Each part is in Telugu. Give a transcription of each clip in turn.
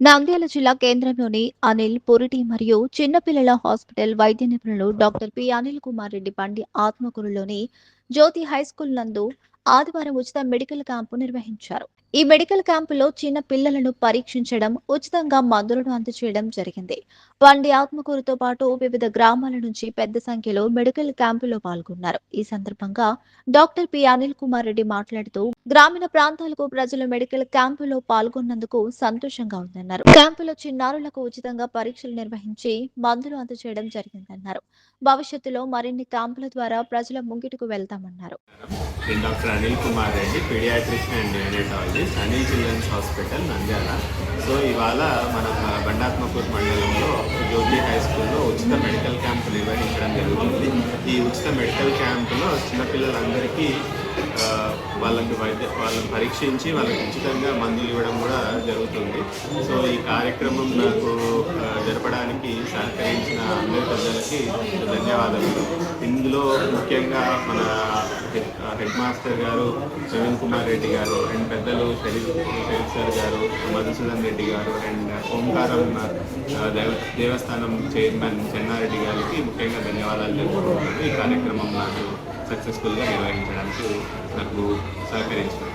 నంద్యాల జిల్లా కేంద్రంలోని అనిల్ పురిటి మరియు చిన్నపిల్లల హాస్పిటల్ వైద్య నిపుణులు డాక్టర్ పి. అనిల్ కుమార్ రెడ్డి పండి ఆత్మకూరులోని జ్యోతి హైస్కూల్ నందు ఆదివారం ఉచిత మెడికల్ క్యాంపు నిర్వహించారు. ఈ మెడికల్ క్యాంపులో చిన్న పిల్లలను పరీక్షించడం ఉచితంగా మందులను అందజేయడం జరిగింది. వండి ఆత్మకూరుతో పాటు వివిధ గ్రామాల నుంచి పెద్ద సంఖ్యలో మెడికల్ క్యాంపులో పాల్గొన్నారు. ఈ సందర్భంగా డాక్టర్ పి. అనిల్ కుమార్ రెడ్డి మాట్లాడుతూ గ్రామీణ ప్రాంతాలకు ప్రజలు మెడికల్ క్యాంపులో పాల్గొన్నందుకు సంతోషంగా ఉందన్నారు. క్యాంపులో చిన్నారులకు ఉచితంగా పరీక్షలు నిర్వహించి మందులు అందజేయడం జరిగిందన్నారు. భవిష్యత్తులో మరిన్ని క్యాంపుల ద్వారా ప్రజల ముంగిటకు వెళ్తామన్నారు. Doctor Anil Kumar Reddy pediatrician and neonatologist Sunny Children's Hospital Nandyal. So ఇవాళ మన బండాత్మపూర్ మండలంలో జ్యోతి హై స్కూల్లో ఉచిత మెడికల్ క్యాంప్ నిర్వహించడం జరుగుతుంది. ఈ ఉచిత మెడికల్ క్యాంపులో చిన్నపిల్లలందరికీ వాళ్ళకి వైద్య వాళ్ళని పరీక్షించి వాళ్ళకి ఉచితంగా మందులు ఇవ్వడం కూడా జరుగుతుంది. సో ఈ కార్యక్రమం నాకు జరపడానికి సహకరించిన అందరి పెద్దలకి ధన్యవాదాలు. ఇందులో ముఖ్యంగా మన హెడ్ మాస్టర్ గారు ప్రవీణ్ కుమార్ రెడ్డి గారు అండ్ పెద్దలు షరీఫ్ సార్ గారు మధుసూదన్ రెడ్డి గారు అండ్ ఓంకారం దేవ దేవస్థానం చైర్మన్ చెన్నారెడ్డి గారికి ముఖ్యంగా ధన్యవాదాలు తెలుపుకుంటున్నాను. ఈ కార్యక్రమం నాకు సక్సెస్ఫుల్గా నిర్వహించడానికి నాకు సహకరించారు.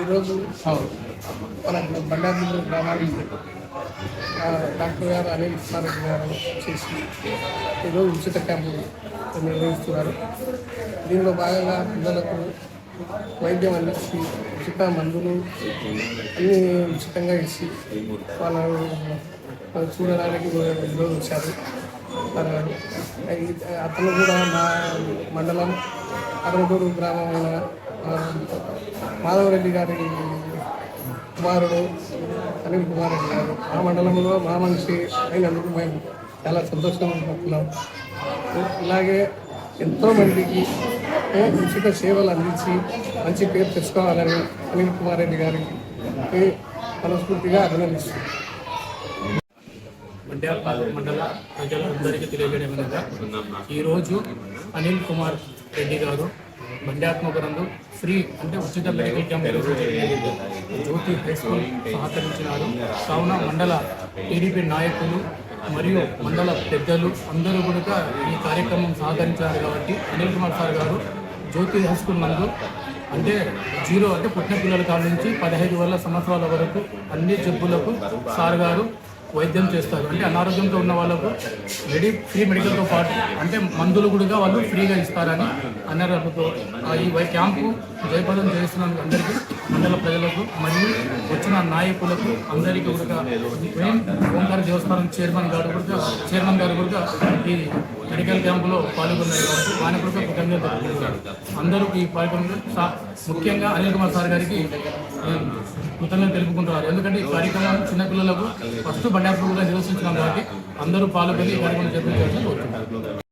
ఈరోజు మన బండారు గ్రామానికి డాక్టర్ గారు అనిల్ కుమార్ గారు చేసి ఈరోజు ఉచిత క్యాంపు నిర్వహిస్తున్నారు. దీనిలో భాగంగా పిల్లలకు వైద్యం అందించి ఉచిత మందులు అన్నీ ఉచితంగా ఇచ్చి వాళ్ళు చూడడానికి ఈరోజు వచ్చారు. అతను కూడా మా మండలం అరవటూరు గ్రామమైన మాధవరెడ్డి గారి కుమారుడు అనిల్ కుమార్ రెడ్డి గారు. మా మండలంలో మా మనిషి అయినందుకు మేము చాలా సంతోషంగా ఉంటున్నాం ఇలాగే ఎంతోమందికి ఏ, ఉచిత సేవలు అందించి మంచి పేరు తెచ్చుకోవాలని అనిల్ కుమార్ రెడ్డి గారికి ఏ, మనస్ఫూర్తిగా అభినందిస్తుంది మండ్యాల మండల ప్రజలందరికీ తెలియజేయడం విధంగా ఈరోజు అనిల్ కుమార్ రెడ్డి గారు మండ్యాత్మకరందు ఫ్రీ అంటే ఉచిత medical camp Jyothi high school సహకరించినారు. కావున మండల టీడీపీ నాయకులు మరియు మండల పెద్దలు అందరూ కూడా ఈ కార్యక్రమం సహకరించారు కాబట్టి అనిల్ కుమార్ సార్ గారు జ్యోతి హై స్కూల్ నందు అంటే జీరో అంటే పుట్టిన పిల్లల కాడ నుంచి పదహైదు వేల సంవత్సరాల వరకు అన్ని జబ్బులకు సార్ గారు వైద్యం చేస్తారు. అంటే అనారోగ్యంతో ఉన్న వాళ్ళకు మెడి ఫ్రీ మెడికల్తో పాటు అంటే మందులు కూడా వాళ్ళు ఫ్రీగా ఇస్తారని అన్నారతో ఈ వై- క్యాంపు జయప్రదం చేస్తున్నందుకు అందరికీ మండల ప్రజలకు మరియు వచ్చిన నాయకులకు అందరికీ కూడా మెయిన్ ఓంకార దేవస్థానం చైర్మన్ గారు కూడా చైర్మన్ గారు కూడా ఈ మెడికల్ క్యాంపులో పాల్గొన్నారు. కాబట్టి ఆయన కూడా కృతజ్ఞత అందరూ ఈ కార్యక్రమంలో ముఖ్యంగా అనిల్ కుమార్ సార్ గారికి కృతజ్ఞత తెలుపుకుంటున్నారు ఎందుకంటే ఈ కార్యక్రమం చిన్నపిల్లలకు ఫస్ట్ పండుగ కూడా నిర్వహించినాం కాబట్టి అందరూ పాల్గొని కార్యక్రమం జరిపించాలని కోరుతున్నాను